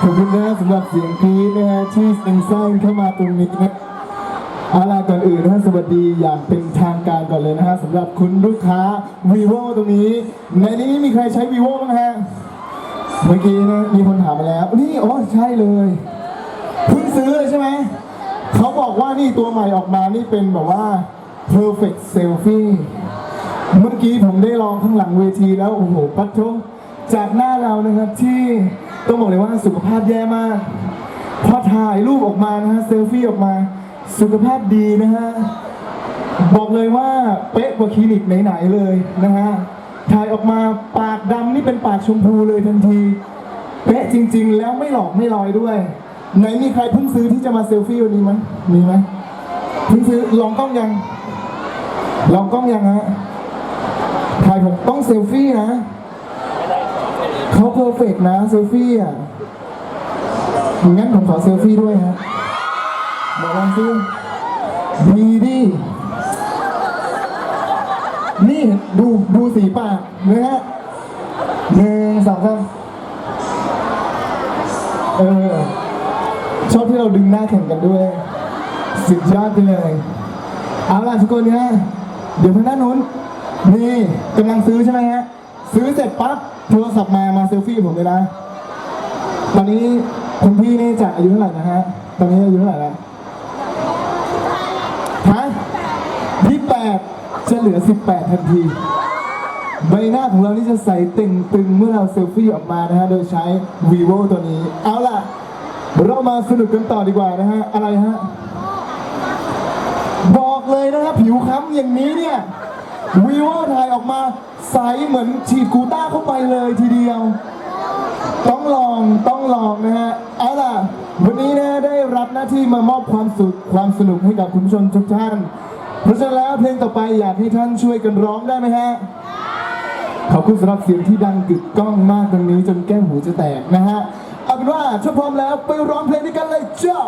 ขอบคุณนะสำหรับเสียงกรี๊ดนะฮะที่เซ็งซ่านเข้ามาตรงนี้นะอาล่ะก่อนอื่นนะฮะสวัสดีอย่างเป็นทางการก่อนเลยนะฮะสำหรับคุณลูกค้า vivo ตรงนี้ ในนี้มีใครใช้ vivo บ้างฮะเมื่อกี้นะมีคนถามมาแล้ว นี่อ๋อใช่เลยเพิ่งซื้อเลยใช่ไหมเขาบอกว่านี่ตัวใหม่ออกมานี่เป็นแบบว่า perfect selfie เมื่อกี้ผมได้ลองข้างหลังเวทีแล้ว โอ้โหปัดโทจากหน้าเรานะครับที่ ต้องบอกเลยว่าสุขภาพแย่มาก พอถ่ายรูปออกมานะฮะเซลฟี่ออกมา สุขภาพดีนะฮะ บอกเลยว่าเป๊ะกว่าคลินิกไหนๆเลยนะฮะ ถ่ายออกมาปากดำนี่เป็นปากชมพูเลยทันที เป๊ะจริง ๆ แล้วไม่หลอกไม่ลอยด้วย ไหนมีใครเพิ่งซื้อที่จะมาเซลฟี่วันนี้มั้ยมีไหมเพิ่งซื้อลองกล้องยัง ลองกล้องยังฮะถ่ายผมต้องเซลฟี่นะ เขาเพอร์เฟกต์นะเซลฟี่อะงั้นผมขอเซลฟี่ด้วยฮะบอกลองซิดีดินี่ดูดูสีปากนะฮะหนึ่งสองสามเออ ชอบที่เราดึงหน้าแข่งกันด้วย สุดยอดไปเลย เอาล่ะทุกคนฮะเดี๋ยวทางด้านนู้นนี่กำลังซื้อใช่ไหมฮะ ซื้อเสร็จปั๊บโทรศัพท์มามาเซลฟี่ผมเลยนะ ตอนนี้คุณพี่นี่จากอายุเท่าไหร่นะฮะ ตอนนี้อายุเท่าไหร่แล้วฮะที่แปดจะเหลือสิบแปดทันที ใบหน้าของเรานี่จะใสเต่งตึงเมื่อเราเซลฟี่ออกมานะฮะ โดยใช้ vivo ตัวนี้ เอาล่ะ เรามาสนุกกันต่อดีกว่านะฮะ อะไรฮะ บอกเลยนะครับผิวค้ำอย่างนี้เนี่ย วีโวถ่ายออกมาใสเหมือนฉีดกูต้าเข้าไปเลยทีเดียว ต้องลองต้องลองนะฮะเอาล่ะ วันนี้นะได้รับหน้าที่มามอบความสุขความสนุกให้กับคุณผู้ชมทุกท่าน เพราะฉะนั้นแล้วเพลงต่อไปอยากให้ท่านช่วยกันร้องได้ไหมฮะขอบคุณสำหรับเสียงที่ดังกึกก้องมากตรงนี้จนแก้มหูจะแตกนะฮะเอาเป็นว่าถ้าพร้อมแล้วไปร้องเพลงด้วยกันเลยจ้า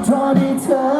พี่ขอโทษให้เธอ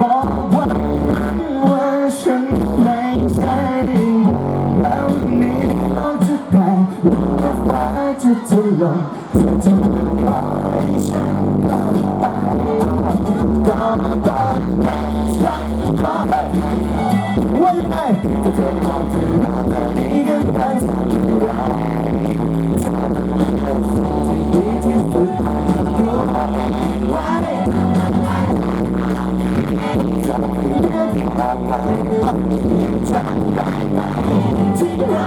บอกว่าว่าฉันไม่ใช่แล้วนี้เราจะแต่งว่าฟ้าจะถล่มเธอจะปล่อยฉันกลับไปก็ต้องฉันขอให้ว่ายังไงจะเธอมองถึงแต่นี้กัน ที่ร้